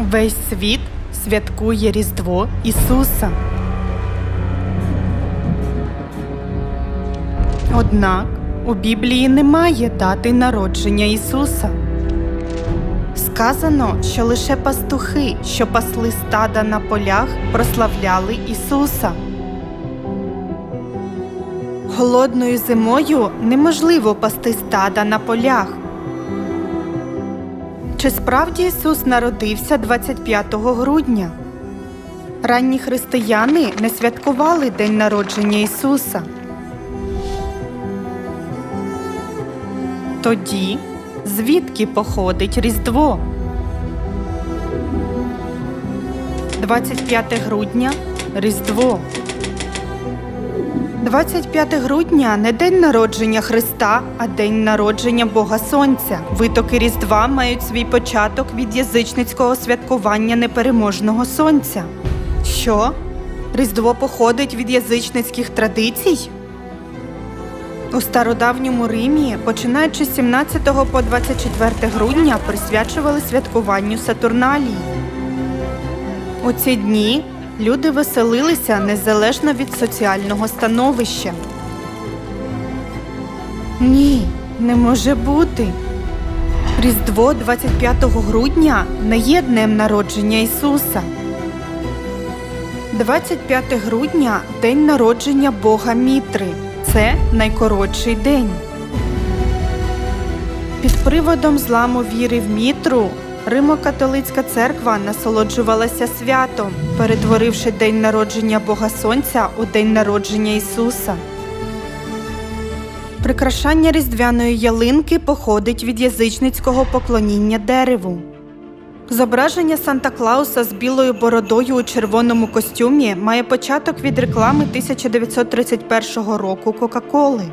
Весь світ святкує Різдво Ісуса. Однак у Біблії немає дати народження Ісуса. Сказано, що лише пастухи, що пасли стада на полях, прославляли Ісуса. Холодною зимою неможливо пасти стада на полях. Чи справді Ісус народився 25 грудня? Ранні християни не святкували День народження Ісуса. Тоді звідки походить Різдво? 25 грудня Різдво. 25 грудня не день народження Христа, а день народження Бога Сонця. Витоки Різдва мають свій початок від язичницького святкування непереможного сонця. Що? Різдво походить від язичницьких традицій? У стародавньому Римі, починаючи з 17 по 24 грудня, присвячували святкуванню Сатурналії. У ці дні люди веселилися незалежно від соціального становища. Ні, не може бути. Різдво 25 грудня не є днем народження Ісуса. 25 грудня день народження Бога Мітри. Це найкоротший день. Під приводом зламу віри в Мітру Римо-католицька церква насолоджувалася святом, перетворивши день народження Бога Сонця у день народження Ісуса. Прикрашання різдвяної ялинки походить від язичницького поклоніння дереву. Зображення Санта Клауса з білою бородою у червоному костюмі має початок від реклами 1931 року Кока-Коли.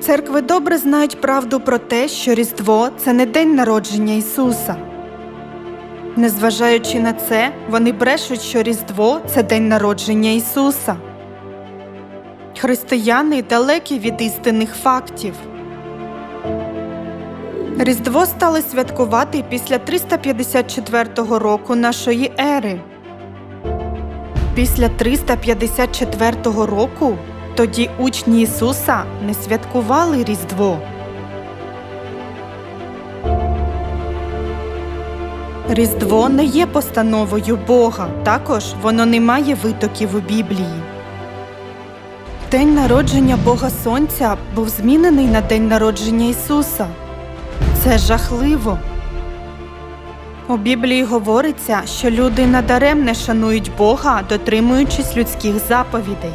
Церкви добре знають правду про те, що Різдво це не день народження Ісуса. Незважаючи на це, вони брешуть, що Різдво це день народження Ісуса. Християни далекі від істинних фактів. Різдво стали святкувати після 354 року нашої ери. Після 354 року тоді учні Ісуса не святкували Різдво. Різдво не є постановою Бога, також воно не має витоків у Біблії. День народження Бога Сонця був змінений на день народження Ісуса. Це жахливо. У Біблії говориться, що люди надаремне шанують Бога, дотримуючись людських заповідей.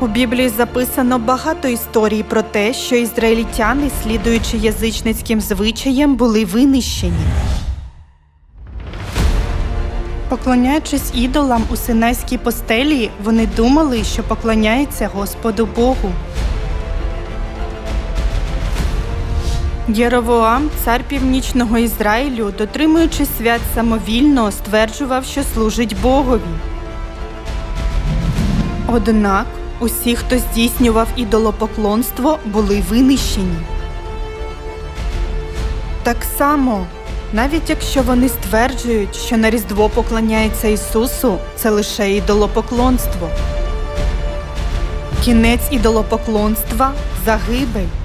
У Біблії записано багато історій про те, що ізраїльтяни, слідуючи язичницьким звичаям, були винищені. Поклоняючись ідолам у Синайській постелі, вони думали, що поклоняються Господу Богу. Єровоам, цар північного Ізраїлю, дотримуючись свят самовільно, стверджував, що служить Богові. Однак усі, хто здійснював ідолопоклонство, були винищені. Так само, навіть якщо вони стверджують, що на Різдво поклоняється Ісусу, це лише ідолопоклонство. Кінець ідолопоклонства загибель.